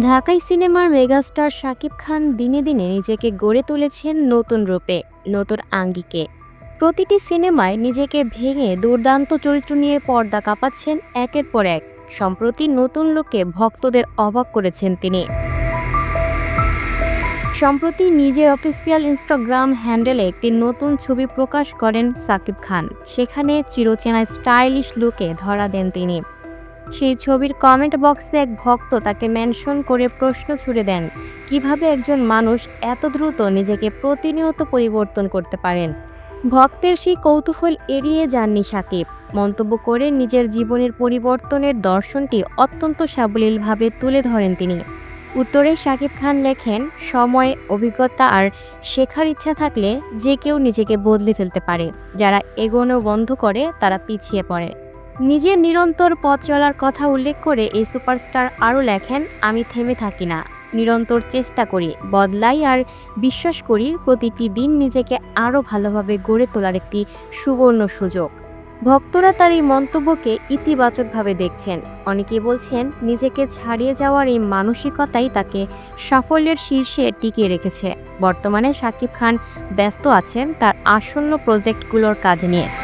ঢাকাই সিনেমার মেগাস্টার শাকিব খান দিনে দিনে নিজেকে গড়ে তুলেছেন নতুন রূপে, নতুন আঙ্গিকে। প্রতিটি সিনেমায় নিজেকে ভেঙে দুর্দান্ত চরিত্র নিয়ে পর্দা কাঁপাচ্ছেন একের পর এক, সম্প্রতি নতুন লোকে ভক্তদের অবাক করেছেন তিনি। সম্প্রতি নিজের অফিসিয়াল ইনস্টাগ্রাম হ্যান্ডেলে একটি নতুন ছবি প্রকাশ করেন সাকিব খান, সেখানে চিরচেনা স্টাইলিশ লুকে ধরা দেন তিনি। সেই ছবির কমেন্ট বক্সে এক ভক্ত তাকে মেনশন করে প্রশ্ন ছুড়ে দেন, কীভাবে একজন মানুষ এত দ্রুত নিজেকে প্রতিনিয়ত পরিবর্তন করতে পারেন? ভক্তের সেই কৌতূহল এড়িয়ে যাননি সাকিব। মন্তব্য করে নিজের জীবনের পরিবর্তনের দর্শনটি অত্যন্ত সাবলীলভাবে তুলে ধরেন তিনি। উত্তরে সাকিব খান লেখেন, সময়, অভিজ্ঞতা আর শেখার ইচ্ছা থাকলে যে কেউ নিজেকে বদলে ফেলতে পারে। যারা এগোনো বন্ধ করে, তারা পিছিয়ে পড়ে। নিজের নিরন্তর পথ চলার কথা উল্লেখ করে এই সুপারস্টার আরও লেখেন, আমি থেমে থাকি না। নিরন্তর চেষ্টা করি, বদলাই আর বিশ্বাস করি, প্রতিটি দিন নিজেকে আরও ভালোভাবে গড়ে তোলার একটি সুবর্ণ সুযোগ। ভক্তরা তার এই মন্তব্যকে ইতিবাচকভাবে দেখছেন। অনেকে বলছেন, নিজেকে ছাড়িয়ে যাওয়ার এই মানসিকতাই তাকে সাফল্যের শীর্ষে টিকিয়ে রেখেছে। বর্তমানে শাকিব খান ব্যস্ত আছেন তার আসন্ন প্রজেক্টগুলোর কাজ নিয়ে।